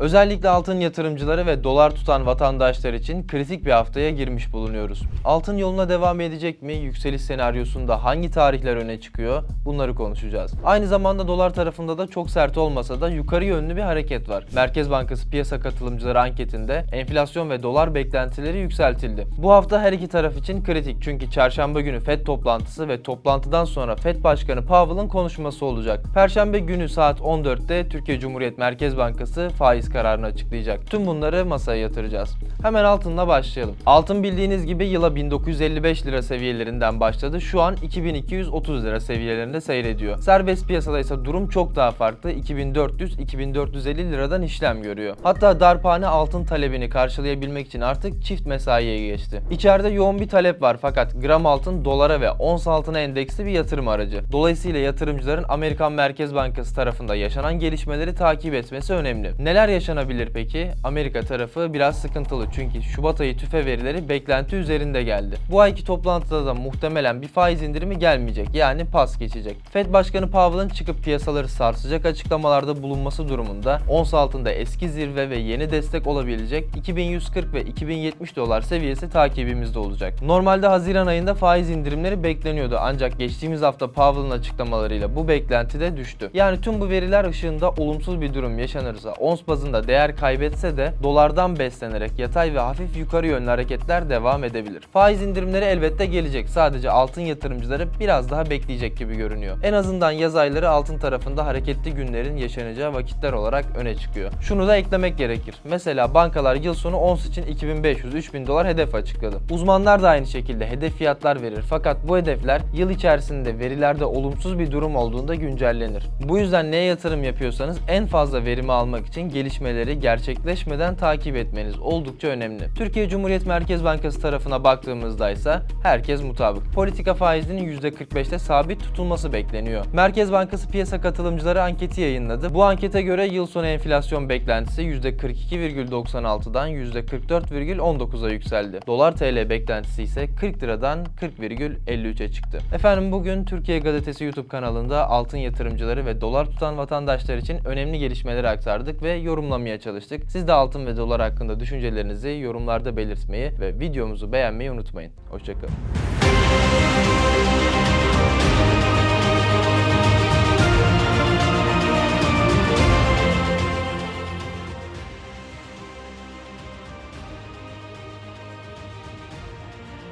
Özellikle altın yatırımcıları ve dolar tutan vatandaşlar için kritik bir haftaya girmiş bulunuyoruz. Altın yoluna devam edecek mi? Yükseliş senaryosunda hangi tarihler öne çıkıyor? Bunları konuşacağız. Aynı zamanda dolar tarafında da çok sert olmasa da yukarı yönlü bir hareket var. Merkez Bankası piyasa katılımcıları anketinde enflasyon ve dolar beklentileri yükseltildi. Bu hafta her iki taraf için kritik çünkü çarşamba günü FED toplantısı ve toplantıdan sonra FED Başkanı Powell'ın konuşması olacak. Perşembe günü saat 14'te Türkiye Cumhuriyet Merkez Bankası faiz kararını açıklayacak. Tüm bunları masaya yatıracağız. Hemen altınla başlayalım. Altın bildiğiniz gibi yıla 1955 lira seviyelerinden başladı. Şu an 2230 lira seviyelerinde seyrediyor. Serbest piyasada ise durum çok daha farklı. 2400-2450 liradan işlem görüyor. Hatta darphane altın talebini karşılayabilmek için artık çift mesaiye geçti. İçeride yoğun bir talep var fakat gram altın dolara ve ons altına endeksli bir yatırım aracı. Dolayısıyla yatırımcıların Amerikan Merkez Bankası tarafında yaşanan gelişmeleri takip etmesi önemli. Neler yaşanabilir peki? Amerika tarafı biraz sıkıntılı çünkü Şubat ayı tüfe verileri beklenti üzerinde geldi. Bu ayki toplantıda da muhtemelen bir faiz indirimi gelmeyecek yani pas geçecek. Fed Başkanı Powell'ın çıkıp piyasaları sarsacak açıklamalarda bulunması durumunda ons altında eski zirve ve yeni destek olabilecek 2140 ve 2070 dolar seviyesi takibimizde olacak. Normalde Haziran ayında faiz indirimleri bekleniyordu ancak geçtiğimiz hafta Powell'ın açıklamalarıyla bu beklenti de düştü. Yani tüm bu veriler ışığında olumsuz bir durum yaşanırsa ons bazında değer kaybetse de dolardan beslenerek yatay ve hafif yukarı yönlü hareketler devam edebilir. Faiz indirimleri elbette gelecek. Sadece altın yatırımcıları biraz daha bekleyecek gibi görünüyor. En azından yaz ayları altın tarafında hareketli günlerin yaşanacağı vakitler olarak öne çıkıyor. Şunu da eklemek gerekir. Mesela bankalar yıl sonu ons için 2500-3000 dolar hedef açıkladı. Uzmanlar da aynı şekilde hedef fiyatlar verir. Fakat bu hedefler yıl içerisinde verilerde olumsuz bir durum olduğunda güncellenir. Bu yüzden neye yatırım yapıyorsanız en fazla verimi almak için gelişmeleri gerçekleşmeden takip etmeniz oldukça önemli. Türkiye Cumhuriyet Merkez Bankası tarafına baktığımızda ise herkes mutabık. Politika faizinin %45'te sabit tutulması bekleniyor. Merkez Bankası piyasa katılımcıları anketi yayınladı. Bu ankete göre yıl sonu enflasyon beklentisi %42,96'dan %44,19'a yükseldi. Dolar TL beklentisi ise 40 liradan 40,53'e çıktı. Efendim bugün Türkiye Gazetesi YouTube kanalında altın yatırımcıları ve dolar tutan vatandaşlar için önemli gelişmeleri aktardık ve yorumlamaya çalıştık. Siz de altın ve dolar hakkında düşüncelerinizi yorumlarda belirtmeyi ve videomuzu beğenmeyi unutmayın. Hoşçakalın.